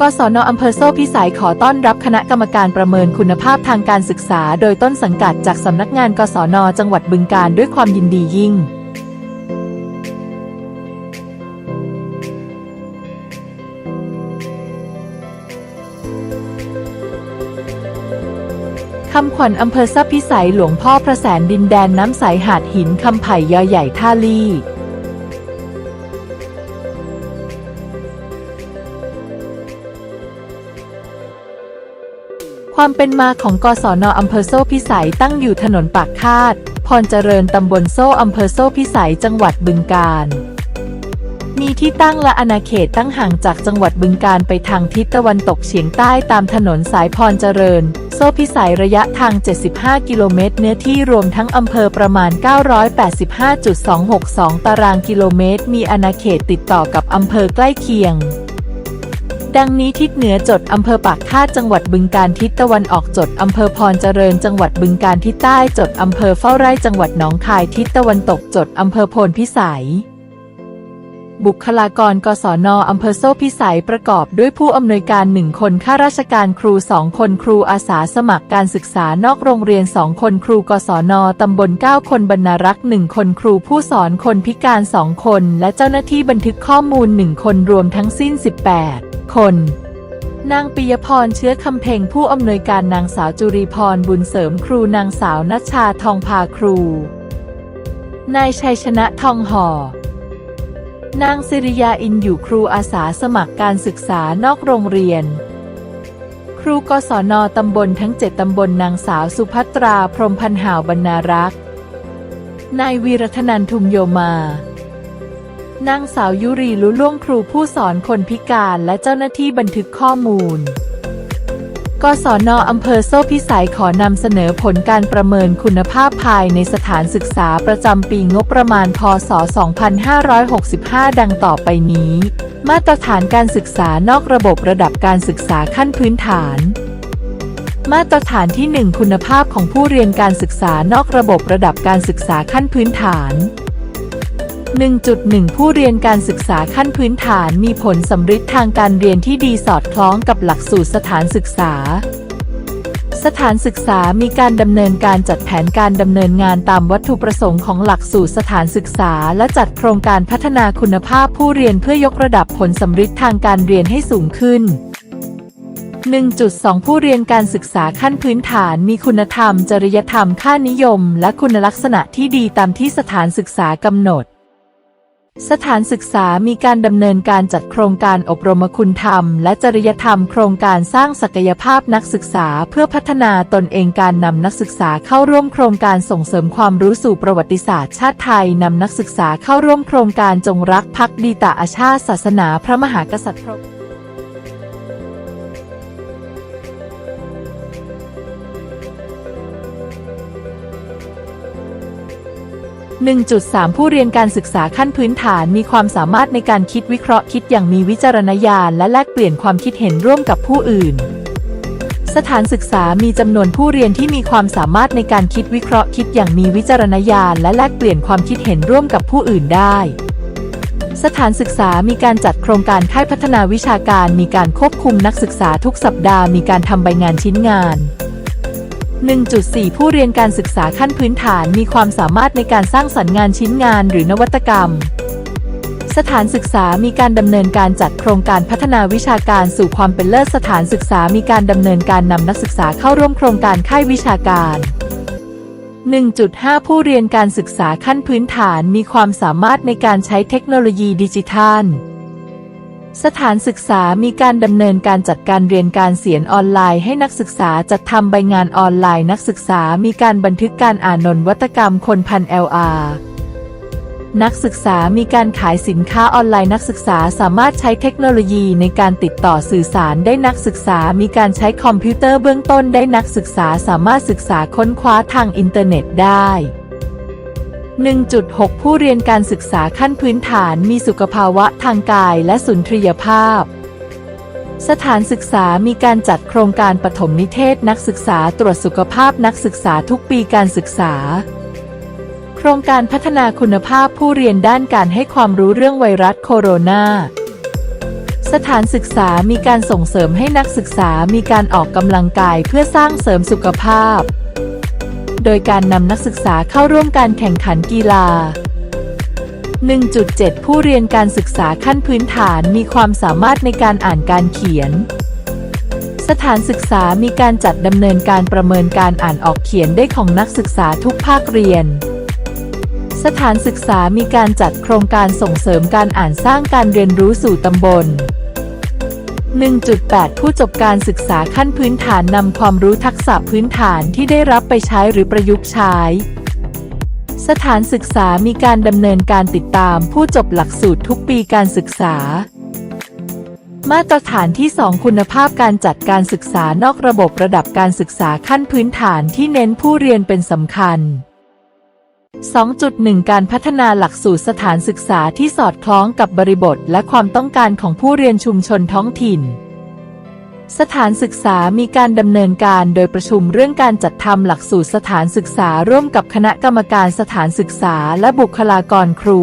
กศนอำเภอโซ่พิสัยขอต้อนรับคณะกรรมการประเมินคุณภาพทางการศึกษา โดยต้นสังกัดจากสำนักงานกศนจังหวัดบึงกาฬด้วยความยินดียิ่ง คำขวัญอำเภอซับพิสัยหลวงพ่อพระแสนดินแดนน้ำใสหาดหินคำไผ่ยอใหญ่ท่าลี่ ความเป็นมาของกศนอำเภอโซ่พิสัยตั้งอยู่ถนนปากคาด พรเจริญตำบลโซ่อำเภอโซ่พิสัยจังหวัดบึงกาฬ มีที่ตั้งและอาณาเขตตั้งห่างจากจังหวัดบึงกาฬไปทางทิศตะวันตกเฉียงใต้ตามถนนสายพรเจริญ โซ่พิสัยระยะทาง 75 กิโลเมตร เนื้อที่รวมทั้งอำเภอประมาณ 985.262 ตารางกิโลเมตร มีอาณาเขตติดต่อกับอำเภอใกล้เคียง ดังนี้ทิศเหนือจดอำเภอปากคาดจังหวัดบึงการทิศตะวันออกจดอำเภอพรเจริญจังหวัดบึงการทิศใต้จดอำเภอเฝ้าไร่จังหวัดหนองคายทิศตะวันตกจดอำเภอโพนพิสัย บุคลากรกศนอำเภอโซ่พิสัยประกอบด้วยผู้อำนวยการหนึ่งคนข้าราชการครูสองคนครูอาสาสมัครการศึกษานอกโรงเรียนสองคนครูกศนตำบล 9 คนบรรณารักษ์หนึ่งคนครูผู้สอนคนพิการสองคน และเจ้าหน้าที่บันทึกข้อมูลหนึ่งคนรวมทั้งสิ้น 18 คนนางปิยพรเชื้อคำเพ็งผู้อำนวยการนางสาวจุรีพรบุญเสริมครูนางสาวนัชชาทองพาครู นายชัยชนะทองห่อ นางสิริยาอินอยู่ครูอาสาสมัครการศึกษานอกโรงเรียน ครูกศนตำบลทั้งเจ็ดตำบลนางสาวสุภัตราพรมพันหาวบรรณารักษ์นายวีรธนันทุมโยมานางสาวยุรีลุล่วงครูผู้สอนคนพิการและเจ้าหน้าที่บันทึกข้อมูล กศนอำเภอโซ่พิสัยขอนำเสนอผลการประเมินคุณภาพภายในสถานศึกษาประจำปีงบประมาณ พศ 2565 ดังต่อไปนี้ มาตรฐานการศึกษานอกระบบระดับการศึกษาขั้นพื้นฐาน มาตรฐานที่ 1 คุณภาพของผู้เรียนการศึกษานอกระบบระดับการศึกษาขั้นพื้นฐาน 1.1 ผู้เรียนการศึกษาขั้นพื้นฐานมีผลสำฤทธิ์ทางการเรียนที่ดีสอดคล้องกับหลักสูตรสถานศึกษา สถานศึกษามีการดำเนินการจัดแผนการดำเนินงานตามวัตถุประสงค์ของหลักสูตรสถานศึกษา และจัดโครงการพัฒนาคุณภาพผู้เรียนเพื่อยกระดับผลสำฤทธิ์ทางการเรียนให้สูงขึ้น 1.2 ผู้เรียนการศึกษาขั้นพื้นฐานมีคุณธรรม จริยธรรม ค่านิยม และคุณลักษณะที่ดีตามที่สถานศึกษากำหนด สถานศึกษามีการดำเนินการจัดโครงการอบรมคุณธรรม และจริยธรรมโครงการสร้างศักยภาพนักศึกษาเพื่อพัฒนาตนเองการนำนักศึกษาเข้าร่วมโครงการส่งเสริมความรู้สู่ประวัติศาสตร์ชาติไทยนำนักศึกษาเข้าร่วมโครงการจงรักภักดีต่ออาชาติศาสนาพระมหากษัตริย์ 1.3 ผู้เรียนการศึกษาขั้นพื้นฐานมีความสามารถในการคิดวิเคราะห์คิดอย่างมีวิจารณญาณและแลกเปลี่ยนความคิดเห็นร่วมกับผู้อื่น สถานศึกษามีจำนวนผู้เรียนที่มีความสามารถในการคิดวิเคราะห์คิดอย่างมีวิจารณญาณและแลกเปลี่ยนความคิดเห็นร่วมกับผู้อื่นได้ สถานศึกษามีการจัดโครงการค่ายพัฒนาวิชาการ มีการควบคุมนักศึกษาทุกสัปดาห์มีการทำใบงานชิ้นงาน 1.4 ผู้เรียนการศึกษาขั้นพื้นฐานมีความสามารถในการสร้างสรรค์งานชิ้นงานหรือนวัตกรรม สถานศึกษามีการดำเนินการจัดโครงการพัฒนาวิชาการสู่ความเป็นเลิศสถานศึกษามีการดำเนินการนำนักศึกษาเข้าร่วมโครงการค่ายวิชาการ 1.5 ผู้เรียนการศึกษาขั้นพื้นฐานมีความสามารถในการใช้เทคโนโลยีดิจิทัล สถานศึกษามีการดำเนินการจัดการเรียนการเสียนออนไลน์ให้นักศึกษาจัดทำใบงานออนไลน์นักศึกษามีการบันทึกการอ่านนนวัตกรรมคนพัน LR นักศึกษามีการขายสินค้าออนไลน์นักศึกษาสามารถใช้เทคโนโลยีในการติดต่อสื่อสารได้นักศึกษามีการใช้คอมพิวเตอร์เบื้องต้นได้นักศึกษาสามารถศึกษาค้นคว้าทางอินเทอร์เน็ตได้ 1.6 ผู้เรียนการศึกษาขั้นพื้นฐานมีสุขภาวะทางกายและสุนทรียภาพ สถานศึกษามีการจัดโครงการปฐมนิเทศนักศึกษาตรวจสุขภาพนักศึกษาทุกปีการศึกษา โครงการพัฒนาคุณภาพผู้เรียนด้านการให้ความรู้เรื่องไวรัสโคโรนาสถานศึกษามีการส่งเสริมให้นักศึกษามีการออกกำลังกายเพื่อสร้างเสริมสุขภาพ โดยการนำนักศึกษาเข้าร่วมการแข่งขันกีฬา 1.7 ผู้เรียนการศึกษาขั้นพื้นฐานมีความสามารถในการอ่านการเขียน สถานศึกษามีการจัดดำเนินการประเมินการอ่านออกเขียนได้ของนักศึกษาทุกภาคเรียน สถานศึกษามีการจัดโครงการส่งเสริมการอ่านสร้างการเรียนรู้สู่ตำบล 1.8 ผู้จบการศึกษาขั้นพื้นฐานนำความรู้ทักษะพื้นฐานที่ได้รับไปใช้หรือประยุกต์ใช้ สถานศึกษามีการดำเนินการติดตามผู้จบหลักสูตรทุกปีการศึกษา มาตรฐานที่ 2 คุณภาพการจัดการศึกษานอกระบบระดับการศึกษาขั้นพื้นฐานที่เน้นผู้เรียนเป็นสำคัญ 2.1 การพัฒนาหลักสูตรสถานศึกษาที่สอดคล้องกับบริบทและความต้องการของผู้เรียนชุมชนท้องถิ่น สถานศึกษามีการดำเนินการโดยประชุมเรื่องการจัดทำหลักสูตรสถานศึกษาร่วมกับคณะกรรมการสถานศึกษาและบุคลากรครู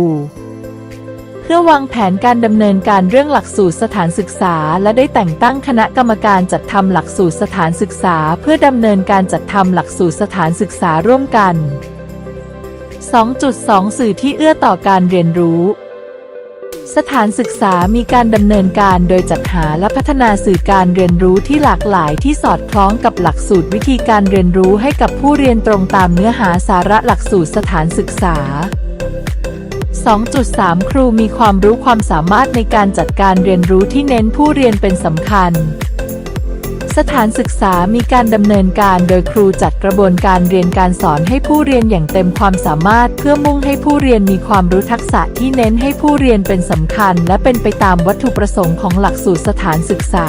เพื่อวางแผนการดำเนินการเรื่องหลักสูตรสถานศึกษา และได้แต่งตั้งคณะกรรมการจัดทำหลักสูตรสถานศึกษา เพื่อดำเนินการจัดทำหลักสูตรสถานศึกษาร่วมกัน 2.2 สื่อที่เอื้อต่อการเรียนรู้ สถานศึกษามีการดำเนินการโดยจัดหาและพัฒนาสื่อการเรียนรู้ที่หลากหลายที่สอดคล้องกับหลักสูตรวิธีการเรียนรู้ให้กับผู้เรียนตรงตามเนื้อหาสาระหลักสูตรสถานศึกษา 2.3 ครูมีความรู้ความสามารถในการจัดการเรียนรู้ที่เน้นผู้เรียนเป็นสำคัญ สถานศึกษามีการดำเนินการโดยครูจัดกระบวนการเรียนการสอนให้ผู้เรียนอย่างเต็มความสามารถ เพื่อมุ่งให้ผู้เรียนมีความรู้ทักษะที่เน้นให้ผู้เรียนเป็นสำคัญ และเป็นไปตามวัตถุประสงค์ของหลักสูตรสถานศึกษา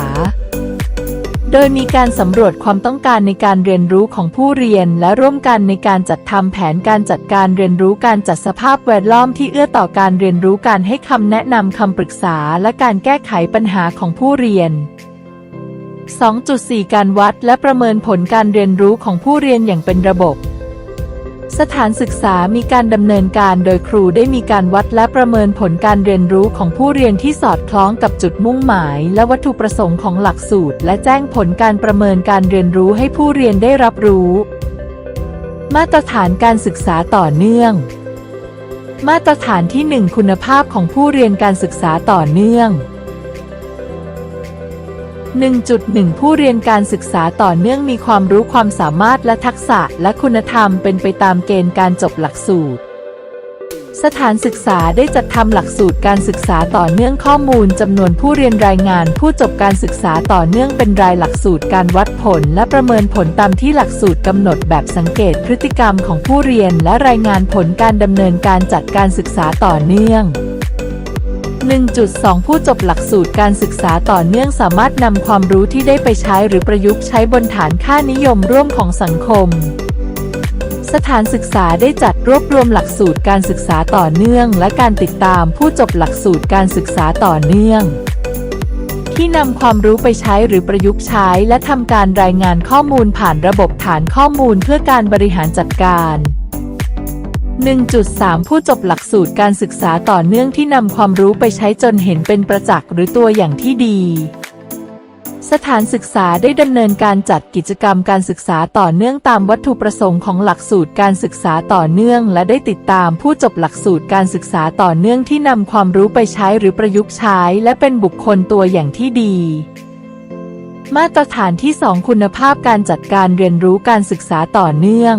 โดยมีการสำรวจความต้องการในการเรียนรู้ของผู้เรียน และร่วมกันในการจัดทำแผนการจัดการเรียนรู้การจัดสภาพแวดล้อมที่เอื้อต่อการเรียนรู้การให้คำแนะนำคำปรึกษา และการแก้ไขปัญหาของผู้เรียน 2.4 การวัดและประเมินผลการเรียนรู้ของผู้เรียนอย่างเป็นระบบ สถานศึกษามีการดำเนินการโดยครูได้มีการวัดและประเมินผลการเรียนรู้ของผู้เรียนที่สอดคล้องกับจุดมุ่งหมาย และวัตถุประสงค์ของหลักสูตร และแจ้งผลการประเมินการเรียนรู้ให้ผู้เรียนได้รับรู้ มาตรฐานการศึกษาต่อเนื่อง มาตรฐานที่ 1 คุณภาพของผู้เรียนการศึกษาต่อเนื่อง 1.1 ผู้เรียนการศึกษาต่อเนื่องมีความรู้ความสามารถและทักษะและคุณธรรมเป็นไปตามเกณฑ์การจบหลักสูตร สถานศึกษาได้จัดทำหลักสูตรการศึกษาต่อเนื่องข้อมูลจำนวนผู้เรียนรายงาน ผู้จบการศึกษาต่อเนื่องเป็นรายหลักสูตรการวัดผล และประเมินผลตามที่หลักสูตรกำหนดแบบสังเกตพฤติกรรมของผู้เรียน และรายงานผลการดำเนินการจัดการศึกษาต่อเนื่อง 1.2 ผู้จบหลักสูตรการศึกษาต่อเนื่องสามารถนำความรู้ที่ได้ไปใช้หรือประยุกต์ใช้บนฐานค่านิยมร่วมของสังคม สถานศึกษาได้จัดรวบรวมหลักสูตรการศึกษาต่อเนื่อง และการติดตามผู้จบหลักสูตรการศึกษาต่อเนื่องที่นำความรู้ไปใช้หรือประยุกต์ใช้ และทำการรายงานข้อมูลผ่านระบบฐานข้อมูลเพื่อการบริหารจัดการ 1.3 ผู้จบหลักสูตรการศึกษาต่อเนื่องที่นำความรู้ไปใช้จนเห็นเป็นประจักษ์หรือตัวอย่างที่ดี สถานศึกษาได้ดำเนินการจัดกิจกรรมการศึกษาต่อเนื่องตามวัตถุประสงค์ของหลักสูตรการศึกษาต่อเนื่อง และได้ติดตามผู้จบหลักสูตรการศึกษาต่อเนื่องที่นำความรู้ไปใช้หรือประยุกต์ใช้ และเป็นบุคคลตัวอย่างที่ดีมาตรฐานที่ 2 คุณภาพการจัดการเรียนรู้การศึกษาต่อเนื่อง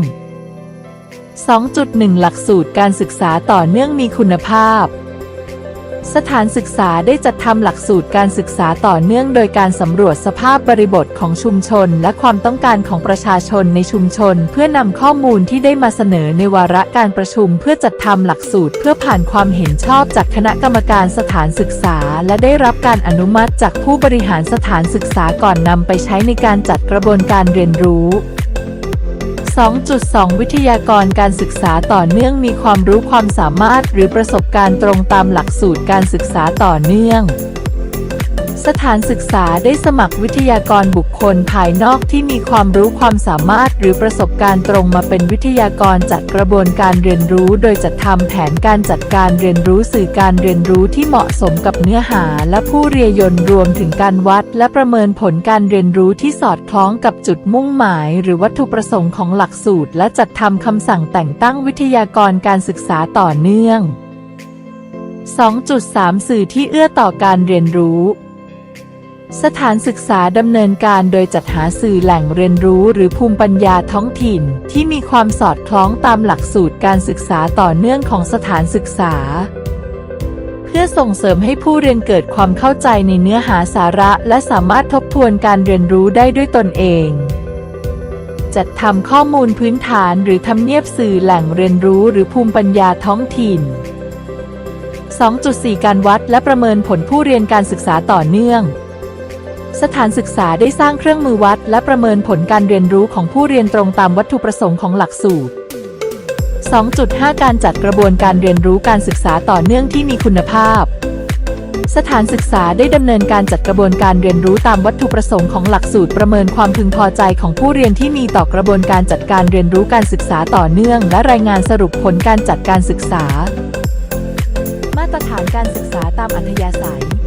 2.1 หลักสูตรการศึกษาต่อเนื่องมีคุณภาพ สถานศึกษาได้จัดทำหลักสูตรการศึกษาต่อเนื่องโดยการสำรวจสภาพบริบทของชุมชน และความต้องการของประชาชนในชุมชน เพื่อนำข้อมูลที่ได้มาเสนอในวาระการประชุม เพื่อจัดทำหลักสูตรเพื่อผ่านความเห็นชอบจากคณะกรรมการสถานศึกษา และได้รับการอนุมัติจากผู้บริหารสถานศึกษาก่อนนำไปใช้ในการจัดกระบวนการเรียนรู้ 2.2 วิทยากรการศึกษาต่อเนื่องมีความรู้ความสามารถหรือประสบการณ์ตรงตามหลักสูตรการศึกษาต่อเนื่อง สถานศึกษาได้สมัครวิทยากรบุคคลภายนอกที่มีความรู้ความสามารถหรือประสบการณ์ตรงมาเป็นวิทยากรจัดกระบวนการเรียนรู้ โดยจัดทำแผนการจัดการเรียนรู้สื่อการเรียนรู้ที่เหมาะสมกับเนื้อหา และผู้เรียนยนรวมถึงการวัด และประเมินผลการเรียนรู้ที่สอดคล้องกับจุดมุ่งหมาย หรือวัตถุประสงค์ของหลักสูตร และจัดทำคำสั่งแต่งตั้งวิทยากรการศึกษาต่อเนื่อง2.3 สื่อที่เอื้อต่อการเรียนรู้ สถานศึกษาดำเนินการโดยจัดหาสื่อแหล่งเรียนรู้หรือภูมิปัญญาท้องถิ่น ที่มีความสอดคล้องตามหลักสูตรการศึกษาต่อเนื่องของสถานศึกษา เพื่อส่งเสริมให้ผู้เรียนเกิดความเข้าใจในเนื้อหาสาระ และสามารถทบทวนการเรียนรู้ได้ด้วยตนเอง จัดทำข้อมูลพื้นฐานหรือทำเนียบสื่อแหล่งเรียนรู้หรือภูมิปัญญาท้องถิ่น 2.4 การวัดและประเมินผลผู้เรียนการศึกษาต่อเนื่อง สถานศึกษาได้สร้างเครื่องมือวัด และประเมินผลการเรียนรู้ของผู้เรียนตรงตามวัตถุประสงค์ของหลักสูตร 2.5 การจัดกระบวนการเรียนรู้การศึกษาต่อเนื่องที่มีคุณภาพ สถานศึกษาได้ดำเนินการจัดกระบวนการเรียนรู้ตามวัตถุประสงค์ของหลักสูตรประเมินความพึงพอใจของผู้เรียนที่มีต่อกระบวนการจัดการเรียนรู้การศึกษาต่อเนื่อง และรายงานสรุปผลการจัดการศึกษา มาตรฐานการศึกษาตามอัธยาศัย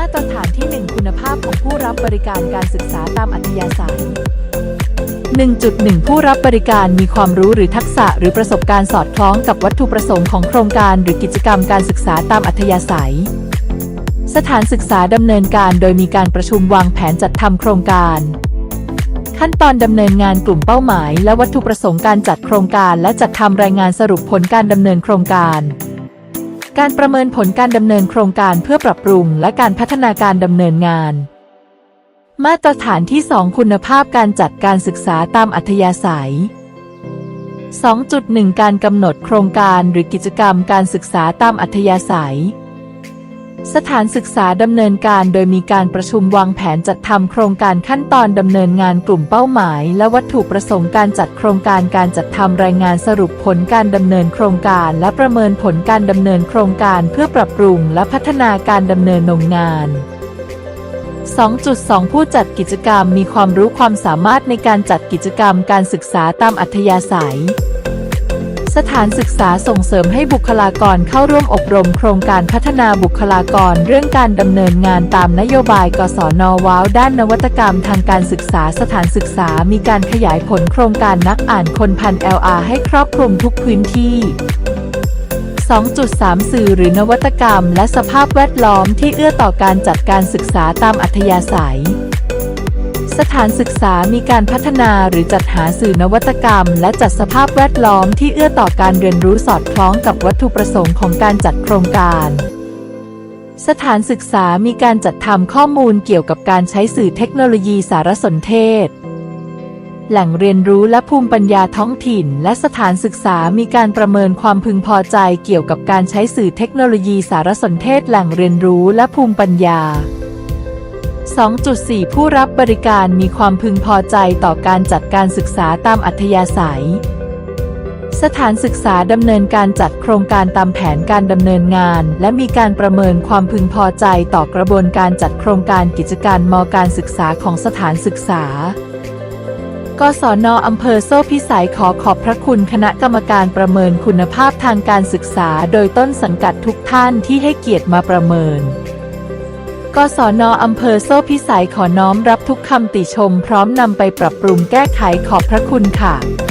มาตรฐานที่ 1 คุณภาพของผู้รับบริการการศึกษาตามอัธยาศัย 1.1 ผู้รับบริการมีความรู้หรือทักษะหรือประสบการณ์สอดคล้องกับวัตถุประสงค์ของโครงการหรือกิจกรรมการศึกษาตามอัธยาศัย สถานศึกษาดำเนินการโดยมีการประชุมวางแผนจัดทำโครงการ ขั้นตอนดำเนินงานกลุ่มเป้าหมาย และวัตถุประสงค์การจัดโครงการ และจัดทำรายงานสรุปผลการดำเนินโครงการ การประเมินผลการดำเนินโครงการเพื่อปรับปรุงและการพัฒนาการดำเนินงาน มาตรฐานที่ 2 คุณภาพการจัดการศึกษาตามอัธยาศัย 2.1 การกำหนดโครงการหรือกิจกรรมการศึกษาตามอัธยาศัย สถานศึกษาดำเนินการโดยมีการประชุมวางแผนจัดทำโครงการขั้นตอนดำเนินงานกลุ่มเป้าหมาย และวัตถุประสงค์การจัดโครงการการจัดทำรายงานสรุปผลการดำเนินโครงการ และประเมินผลการดำเนินโครงการเพื่อปรับปรุงและพัฒนาการดำเนินงงาน 2.2 ผู้จัดกิจกรรมมีความรู้ความสามารถในการจัดกิจกรรมการศึกษาตามอัธยาศัย สถานศึกษาส่งเสริมให้บุคลากรเข้าร่วมอบรมโครงการพัฒนาบุคลากรเรื่องการดำเนินงานตามนโยบายกศนว้าวด้านนวัตกรรมทางการศึกษาสถานศึกษามีการขยายผลโครงการนักอ่านคนพัน LR ให้ครอบคลุมทุกพื้นที่ 2.3 สื่อหรือนวัตกรรม และสภาพแวดล้อมที่เอื้อต่อการจัดการศึกษาตามอัธยาศัย สถานศึกษามีการพัฒนาหรือจัดหาสื่อนวัตกรรม และจัดสภาพแวดล้อมที่เอื้อต่อการเรียนรู้สอดคล้องกับวัตถุประสงค์ของการจัดโครงการสถานศึกษามีการจัดทำข้อมูลเกี่ยวกับการใช้สื่อเทคโนโลยีสารสนเทศ แหล่งเรียนรู้และภูมิปัญญาท้องถิ่น และสถานศึกษามีการประเมินความพึงพอใจเกี่ยวกับการใช้สื่อเทคโนโลยีสารสนเทศ แหล่งเรียนรู้และภูมิปัญญา 2.4 ผู้รับบริการมีความพึงพอใจต่อการจัดการศึกษาตามอัธยาศัย สถานศึกษาดำเนินการจัดโครงการตามแผนการดำเนินงาน และมีการประเมินความพึงพอใจต่อกระบวนการจัดโครงการกิจการมการศึกษาของสถานศึกษากศนอำเภอโซ่พิสัยขอขอบพระคุณคณะกรรมการประเมินคุณภาพทางการศึกษา โดยต้นสังกัดทุกท่านที่ให้เกียรติมาประเมิน กศนอำเภอโซ่พิสัยขอน้อมรับทุกคำติชม พร้อมนำไปปรับปรุงแก้ไขขอบพระคุณค่ะ